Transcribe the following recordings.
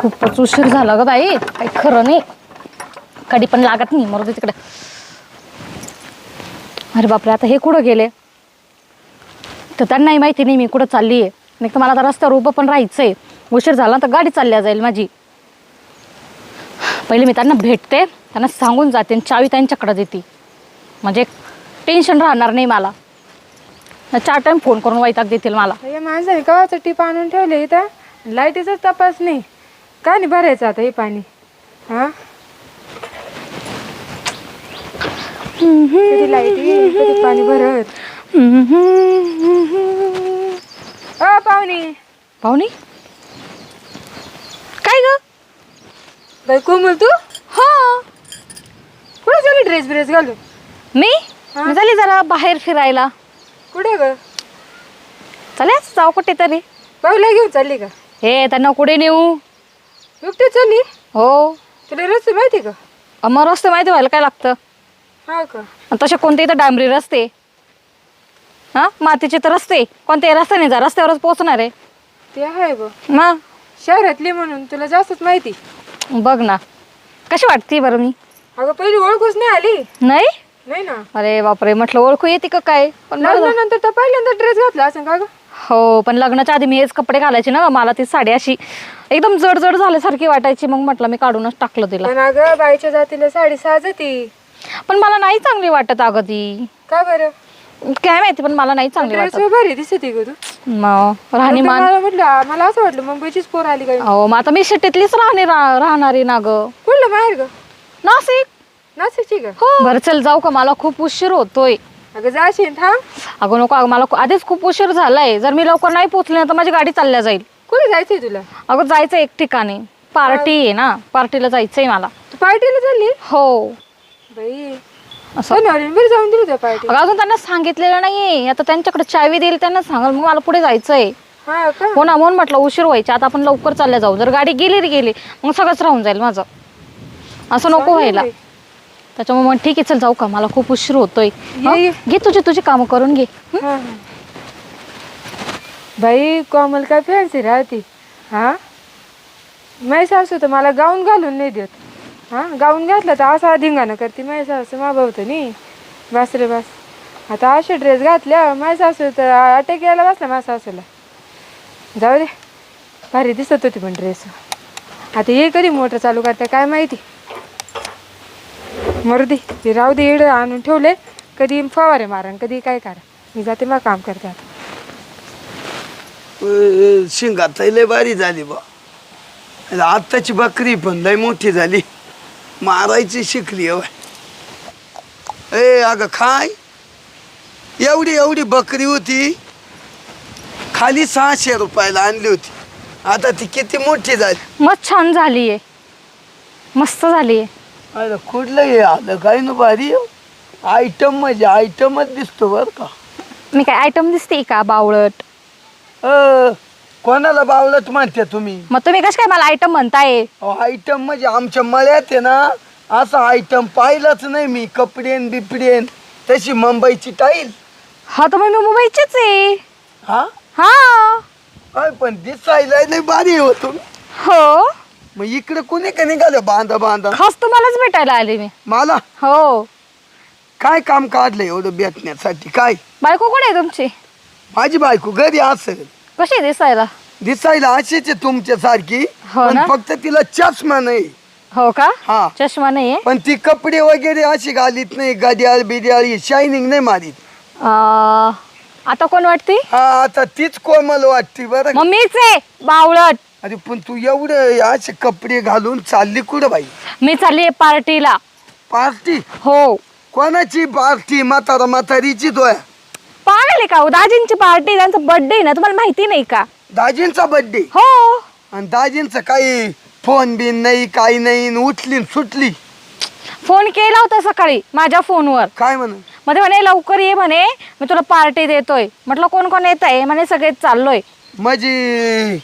खूपच उशीर झाला ग बाई. काही खरं नाही. कधी पण लागत नाही मरू दे तिकडे. अरे बापरे आता हे कुठं गेले? तर त्यांनाही माहिती नाही मी कुठं चालली आहे नाही तर मला आता रस्त्यावर उभं पण राहायचं आहे उशीर झाला तर गाडी चालल्या जाईल माझी. पहिले मी त्यांना भेटते त्यांना सांगून जाते आणि चावी त्यांच्याकडे देते. म्हणजे टेन्शन राहणार नाही मला. चार टाइम फोन करून वैताग देतील मला. या माणसाने कवाचं टीप आणून ठेवले इथं? लाईटीचा तपास नाही. का नाही भरायचं आता हे पाणी. हा? कधी लाइट येईल कधी पाणी भरत अ पाहुणे. पाहुणी? काय ग? बाई कोमल तू? हा. कुठे झाली ड्रेस ब्रेस घालून? मी? मी झाली जरा बाहेर फिरायला. कुठे ग? चले जाऊ कुठे तरी बाऊला घेऊन चालली का? हे त्यांना कुठे नेऊ? एकटी चालली हो. तुला रस्ते माहिती का? मग रस्ते माहिती व्हायला काय लागतं? हा का? आणि तसे कोणते इथं डांबरी रस्ते? हा? मातीचे तर रस्ते. कोणते रस्ते नाही जा रस्त्यावरच पोहोचणार आहे. ते आहे ब मग? शहरातली म्हणून तुला जास्तच माहिती. बघ ना. कशी वाटते बरं मी? अगं पहिली ओळखूच नाही आली. नाही? नाही ना. अरे बापरे म्हटलं ओळखू येते का काय? पण बरं झालं. लग्नानंतर तर पहिल्यांदा ड्रेस घातला असं का ग? हो पण लग्नाच्या आधी मी हेच कपडे घालायचे ना मला ती साडी अशी एकदम जड जड झाल्यासारखी वाटायची मग म्हटलं मी काढूनच टाकलं तिला. पण अगं बाईच्या जातीला साडी साजती पण मला नाही चांगली वाटत अगं ती. का बरं? काय माहिती पण मला नाही चांगली ड्रेस वाटत. भारी दिसते ग तू. मग राहणीमान मला म्हटलं मला असं वाटलं मुंबईचीच पोर आली काय हो मग आता मी शेतीतलीच राहणे रा- राहणारी ना ग. कुठलं बाहेर ग? नाशिक. नाशिकची हो. बरं चल जाऊ का मला खूप उशीर होतोय. अगं जाशील थांब. अगं नको अगं मला खू- आधीच खूप उशीर झालाय. जर मी लवकर नाही पोचले ना तर माझी गाडी चालल्या जाईल. कुठे जायचंय तुला? अगं जायचं एक ठिकाणी. पार्टी आहे ना पार्टीला जायचंय मला. तू पार्टीला चालली? हो. बाई. असं. बरं जाऊन दिली त्या पार्टी अगं अजून त्यांना सांगितलेलं नाहीये. आता त्यांच्याकडे चावी देईल त्यांना सांगाल मग मला पुढे जायचंय. हा का? हो ना म्हणून म्हटलं उशीर व्हायचे. आता आपण लवकर चालल्या जाऊ. जर गाडी गेली रे गेली. मग सगळंच राहून जाईल माझं. असं नको व्हायला. त्याच्यामुळे मग ठीक आहे चल जाऊ का? मला खूप उशीर होतोय. हं? ये, ये. घे तुझी तुझी कामं करून घे. हं? हा, हा. बाई कोमल काय फॅन्सी राहते? हा? माझी सासू तर मला गाऊन घालून नाही देत. हा? गाऊन घातलं तर असा धिंगाणं करते. माझी सासू माभावतं नाही. बस रे बस. आता असे ड्रेस घातल्या माझी सासू तर अटॅक यायला बसला माझ्या सासूला. जाऊ दे. भारी दिसत होती पण ड्रेस आता हे कधी मोटर चालू करते काय माहिती? मरू दे ते राहू दे इकडं आणून ठेवले. कधी फवारे मारण कधी काय करा. मी जाते मग काम करते आता. शिंगात लय बारी झाली बा. आत्ताची बकरी पण लय मोठी झाली. मारायची शिकली अव ए अगं खाय. एवढी एवढी बकरी होती. खाली सहाशे रुपयाला आणली होती. आता ती किती मोठी झाली. मस्त छान झालीये. मस्त झालीये. अरे कुठलं हे आलं? काय ना भारी आयटम म्हणजे आयटमच दिसतो बर का. मी काय आयटम दिसते का? बावळट. अ, कोणाला बावलत म्हणते तुम्ही? मग तुम्ही कश काय मला आयटम म्हणताय? आयटम म्हणजे आमच्या मळ्यात आहे ना असा आयटम पाहिलाच नाही मी. कपडेन बिपडेन तशी मुंबईची टाईल. हा तर मग मी मुंबईचीच आहे. हा? हा. काय पण दिसायला नाही भारी होतो. हो. मग इकडे कोणी का निघालं बांधा बांधा? खास तुम्हालाच भेटायला आले मी. मला? हो. काय काम काढलं एवढं भेटण्यासाठी? काय? बायको कोण आहे तुमची? माझी बायको घरी असेल. कशी आहे दिसायला? दिसायला अशीच आहे तुमच्या सारखी हो पण ना? फक्त तिला चष्मा नाही. हो का? हा. चष्मा नाहीये? पण ती कपडे वगैरे अशी घालीत नाही. गडियाळ बिडियाळ शायनिंग नाही मारीत. अं, आता कोण वाटती? हा आता तीच कोमल वाटते बरं का? मग मीच आहे बावळट. अरे पण तू एवढं असे कपडे घालून चालली कुठं बाई? मी चालली पार्टीला. पार्टी? हो. कोणाची पार्टी? म्हातारा म्हातारीची तो पागल आहे का हो? दाजींची पार्टी त्यांचा बर्थडे ना तुम्हाला माहिती नाही का? दाजींचा बर्थडे हो. आणि दाजींचं काही फोन बिन नाही काही नाही न उठली न सुटली. फोन केला होता सकाळी माझ्या फोनवर काय म्हण? मध्ये म्हणे लवकर ये म्हणे मी तुला पार्टी देतोय. म्हटलं कोण कोण येत आहे म्हणे सगळेच चाललोय. म्हणजे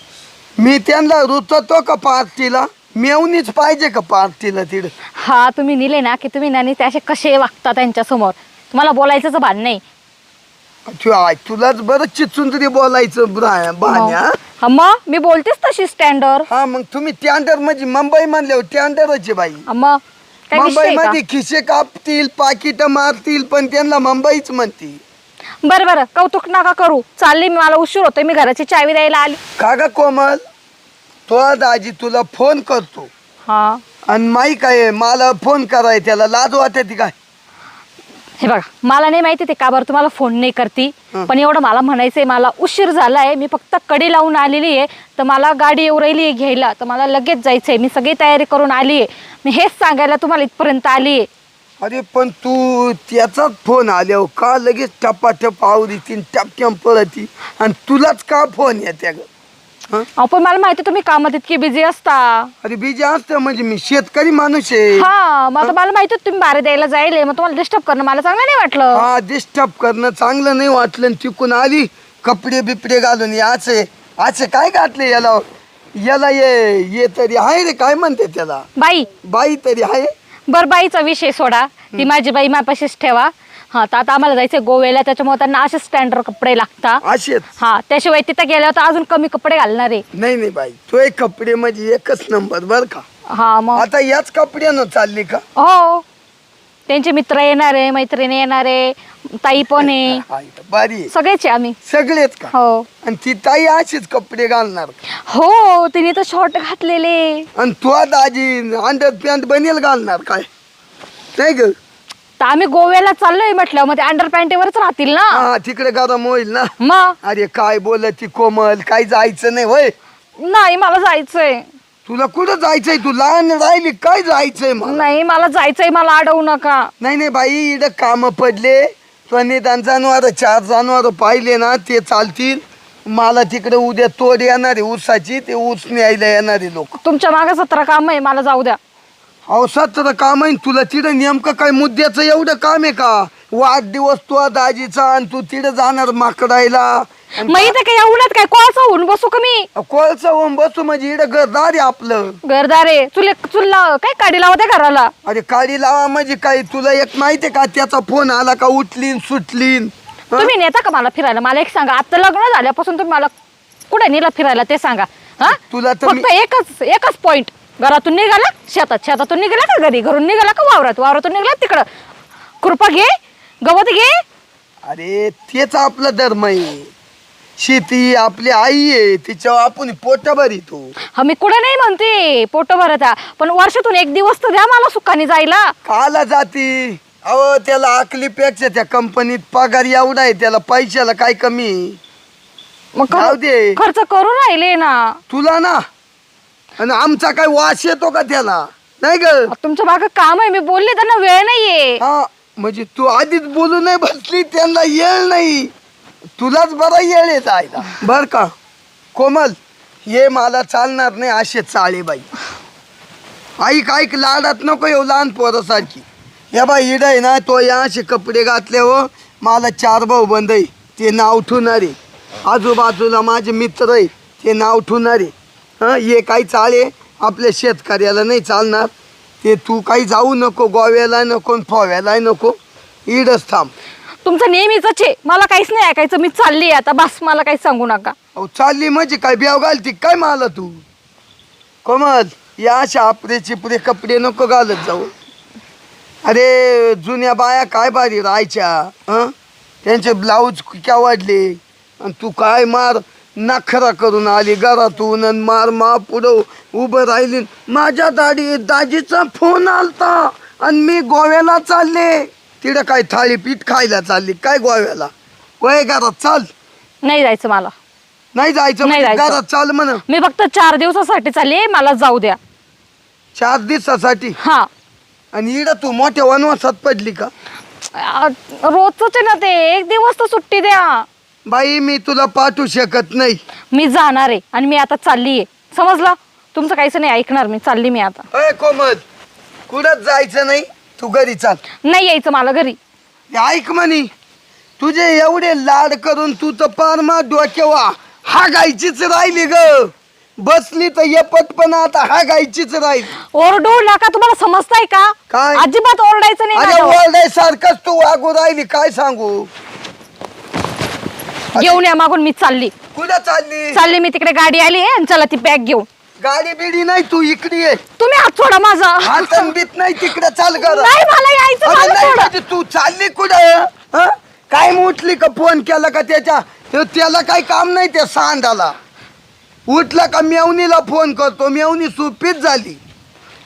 मी त्यांना रुचतो का पार्टीला? मेवणीच पाहिजे का पार्टीला तिथं हा तुम्ही नेले ना की तुम्ही नानी ते असे कसे वागता त्यांच्यासमोर? तुम्हाला बोलायचंच भान नाही. तुलाच बरं चिचून तरी बोलायचं ब्रा- बाण्या हा? मग? मी बोलतेच तशी स्टँडर हा मग तुम्ही टँडर म्हणजे मुंबई म्हणले टँडरच बाई. मग? काय विषय मुंबई आहे का? मध्ये खिसे कापतील पाकिट मारतील पण त्यांना मुंबईच म्हणती बरं बरं. कौतुक नका करू. चालली मी मला उशीर होतोय. मी घराची चावी द्यायला आली. का ग कोमल? तो दाजी तुला फोन करतो. हा. आणि माई काय मला फोन कराय त्याला लाज वाटते काय? हे बघा मला नाही माहिती ते का बरं तुम्हाला फोन नाही करती. पण एवढं मला म्हणायचंय मला उशीर झालाय. मी फक्त कडी लावून आलेली आहे. तर मला गाडी येऊ राहिली आहे घ्यायला. तर मला लगेच जायचंय. मी सगळी तयारी करून आली आहे. मी हेच सांगायला तुम्हाला इथपर्यंत आली आहे. अरे पण तू त्याचाच फोन आल्यावर का लगेच टप्पाटप आवडी तीन टपक्याम पळती? आणि तुलाच का फोन येते ग? हं? अहो पण मला माहिती तुम्ही कामात इतकी बिझी असता. अरे बीजे असतं म्हणजे मी शेतकरी माणूस आहे. हा मग आता मला माहिती होतं तुम्ही बारे द्यायला जाईल मग तुम्हाला डिस्टर्ब करणं मला चांगलं नाही वाटलं. हा डिस्टर्ब करणं चांगलं नाही वाटलं. आणि तिकून आली कपडे बिपडे घालून याचे असे काय घातले याला? याला ये ये तरी आहे रे काय म्हणते त्याला? बाई. बाई तरी आहे? बर बाईचा विषय सोडा. ती माझी बाई माझ्यापाशीच ठेवा. हा तर आता आम्हाला जायचंय गोव्याला. त्याच्यामुळे त्यांना असे स्टँडर्ड कपडे लागतात. असेच? हा त्याशिवाय तिथं गेल्यावर तर अजून कमी कपडे घालणार आहे. नाही नाही बाई. तो एक कपडे म्हणजे एकच नंबर बर का? हा मग? आता याच कपड्यानं चालली का? हो. त्यांचे मित्र येणार आहे मैत्रिणी येणार आहे ताई पण आहे. बारी. आहे. सगळेच आहे आम्ही. सगळेच का? हो. आणि ती ताई अशीच कपडे घालणार का? हो तिने तर शॉर्ट घातलेले. आणि तू दाजी अंडर पॅन्ट बनेल घालणार काय? नाही ग. तर आम्ही गोव्याला चाललोय म्हटलं मग ते अंडर पॅन्टीवरच राहतील ना? हा तिकडे गरम होईल ना. मग? अरे काय बोलत ती कोमल? काय जायचं नाही होय? नाही मला जायचंय. तुला कुठं जायचंय? तू लहान राहिली काय जायचंय मला? नाही मला जायचंय मला अडवू नका. नाही नाही बाई इकडं काम पडले. तो निदान जनावर चार जनावर पाहिले ना ते चालतील. मला तिकडे उद्या तोड येणार आहे ऊसाची ते ऊस न्यायला येणारे लोक. तुमच्या मागे सतरा काम आहे मला जाऊ द्या. अहो सत्र काम आहे तुला तिथं नेमकं काय मुद्द्याचं एवढं काम आहे का? वाढदिवस तू दाजीचा आणि तू तिथं जाणार माकडायला. मग इथे काय एवढ्यात काय? कोळसा होऊन बसू का मी? कोळसा होऊन बसू म्हणजे इकडं घरदार आहे आपलं. घरदारे चुले चुल्ला काय काढी लावते घराला? अरे काळी लावा म्हणजे काय? तुला एक माहितीये का? त्याचा फोन आला का? उठलीन सुटलीन. हं? तुम्ही नेता का मला फिरायला? मला एक सांगा. आता लग्न झाल्यापासून तुम्ही मला कुठे नेला फिरायला? ते सांगा. हा? तुला तर मी- फक्त एकच एकच पॉइंट घरातून निघाला शेतात शेतातून निघाला का घरी? घरून निघाला का वावरात? वावरातून निघाला तिकडं? कृपा घे गवत घे. अरे तेच आपला धर्म आहे. शेती आपली आई आहे तिच्यावर आपण पोटा भरितो हा मी कुठे नाही म्हणते पोट भरत. पण वर्षातून एक दिवस तर द्या मला सुखाने जायला. काला जाती. अहो त्याला आकलीपेक्षा त्या कंपनीत पगार एवढा आहे त्याला पैशाला काय कमी? आहे? मग जाऊ दे. खर्च करून राहिले ना. तुला ना. आणि आमचा काय वास येतो का त्याला? नाही ग. तुमच्या मागं काम आहे मी बोलले त्यांना वेळ नाहीये. हा म्हणजे तू आधीच बोलू नाही बसली त्यांना येळ नाही. तुलाच बरा येळ येत आहे बर का? कोमल ये मला चालणार नाही असे चाळे बाई. ऐक ऐक लाडात नको येऊ लहान पोरासारखी. या बाई इड आहे ना तो या असे कपडे घातले हो. मला चार भाऊ बंद आहे ते नाव ठेवणारे आजूबाजूला माझे मित्र आहे ते नाव ठेवणारे हां हे काही चाळे आपल्या शेतकऱ्याला नाही चालणार. ते तू काही जाऊ नको गोव्याला नको फोव्याला नको. इडच थांब. तुमचं नेहमीच आहे. मला काहीच नाही ऐकायचं. मी चालली आता. बस मला काही सांगू नका. अहो चालली म्हणजे काय? ब्याव घालती काय मला तू? कोमल या अशा चिपरे कपडे नको घालत जाऊ. अरे जुन्या बाया काय भारी राहायच्या हं? त्यांचे ब्लाऊज क्या वाढले? आणि तू काय मार नखरा करून आली घरातून आणि मार मा पुढं उभं राहिली. माझ्या दाडी दाजीचा फोन आलता आणि मी गोव्याला चालले. तिकडं काय थाळीपीठ खायला चालली काय गोव्याला? वय घरात चाल. नाही जायचं मला. नाही जायचं नाही म्हणजे जायचं. घरात चाल म्हण. मी फक्त चार दिवसासाठी चालली मला जाऊ द्या. चार दिवसासाठी? हा. आणि इड तू मोठ्या वनवासात पडली का? आ, रोजच आहे ना ते. एक दिवस तर सुट्टी द्या. बाई मी तुला पाठवू शकत नाही. मी जाणार आहे आणि मी आता चालली आहे. समजलं? तुमचं काहीच नाही ऐकणार मी चालली मी आता. अय कोमल कुठंच जायचं नाही? तू घरी चाल. नाही यायचं मला घरी. ऐक म्हणी. तुझे एवढे लाड करून तू तर पार मा डोक्यावा हा गायचीच राहिली ग. बसली तर ये पटपण आता हा गायचीच राहील. ओरडू नका तुम्हाला समजताय का? काय? अजिबात ओरडायचं नाही अरे माझ्यावर. ओरडाय सारखंच तू वागू राहिली काय सांगू? घेऊन या मागून मी चालली. कुठं चालली? चालली मी तिकडे गाडी आली आहे आणि चला ती बॅग घेऊन. गाडी बिडी नाही तू इकडे ये. तुम्ही हात सोडा माझा. हात बीत नाही तिकडे चाल कर नाही मला यायचं अरे मला नाही सोडा. म्हणजे तू चालली कुठं हं? काय उठली का फोन केला का त्याच्या? ते- त्याला काही काम नाही त्या सांडाला. उठला का मेवणीला फोन करतो मेवणी सुपीत झाली.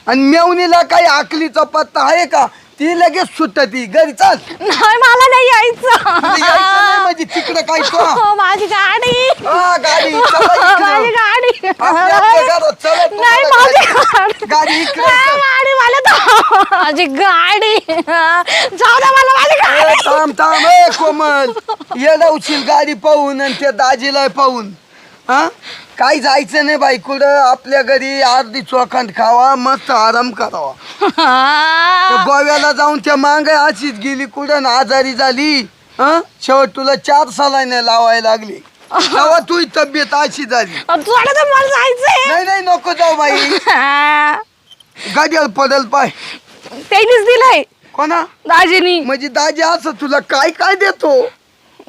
आणि मेवणीला काही आकलीचा पत्ता आहे का? ती लगेच सुटती. घरी चाल. नाही मला नाही तुला यायचं नाही यायचं म्हणजे तिकडे काय तो? हो, माझी गाडी. हा, गाडी. चला इकडं. माझी गाडी. आपल्या आपल्या घरात. चला, नाही माझी गाडी- गाडी. गाडी इकडे नाही, चल. गाडी मला तर- माझी गाडी. जाऊ द्या मला माझी ए, गाडी. थांब थांब. ए कोमल. येडवशील गाडी पाहून आणि त्या दाजीला पाहून. हा? काही जायचं नाही बाई कुठं आपल्या घरी अर्धी चोखंड खावा मस्त आराम करावा. त्या गोव्याला जाऊन त्या मांग अशीच गेली कुठं आजारी झाली. हा? शेवट तुला चार सालाने लावायला लागली. तेव्हा तुझी तब्येत अशी झाली. तर मला जायचंय. नाही नाही नको जाऊ बाई. गाडीवर पडल पाय. त्यांनीच दिलंय. कोणा? दाजीनी. म्हणजे दाजी असं तुला काय काय देतो?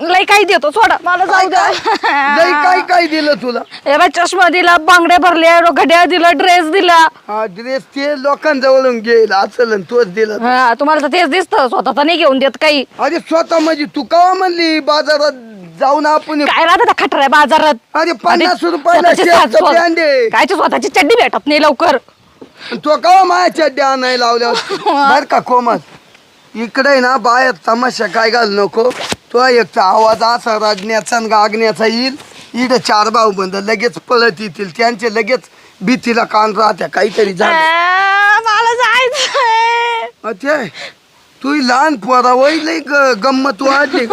लय काही देतो सोडा. मला काय जाऊ काय लई काय काय दिलं तुला? हे बाई चष्मा दिला बांगड्या भरल्या घड्याळ दिला ड्रेस दिला. हा ड्रेस ते लोकांजवळून घेईल असेल आणि तोच दिला. हा तुम्हाला तर तेच दिसतं स्वतः तर नाही घेऊन देत काही. अरे स्वतः म्हणजे तू का म्हणली बाजारात जाऊन आपण काय राहतं त्या खटऱ्या बाजारात? अरे पन्नास रुपयाला स्वतःची शेरचं सात- brand आहे. कायची स्वतःची चड्डी भेटत नाही लवकर. तो का माझ्या चड्ड्या आणायला लावल्या? बर का कोमत इकडे ना बाहेर तमाशा काय घाल नको. तो एक तर आवाज असा रडण्याचा आणि गागण्याचा येईल. इकडे चार भाऊ बंद लगेच पळत येतील. त्यांचे लगेच भीतीला कान राहत्या. काहीतरी झालं. आ, मला जायचंय. ते तू लहान पोरा वय लय ग- गंमत वाढली ग.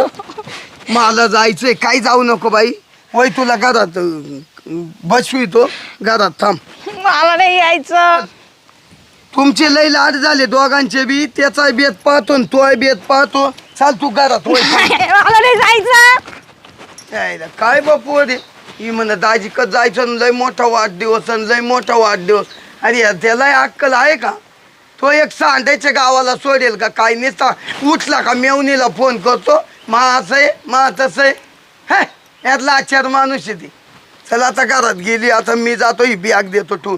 मला जायचंय. काही जाऊ नको बाई. वय तुला घरात अं, बसवितो. घरात थांब. मला नाही यायचं. तुमचे लय लाड झाले दोघांचे बी. त्याचा बेत पाहतो आणि तोय बेत पाहतो. चाल तू घरात. मला नाही जायचं. यायला काय बापू रे? ही म्हण दाजी कच जायचं आणि लय मोठा वाढदिवस आणि लय मोठा वाढदिवस. अरे त्याला अक्कल आहे का? तो एक सांड्याच्या गावाला सोडेल का? काय नसता उठला का? मेवणीला फोन करतो. मा असं आहे मा तसं आहे हे यातला आचार माणूस आहे ती. चला आता घरात गेली आता मी जातो ही बॅग देतो ठेवून.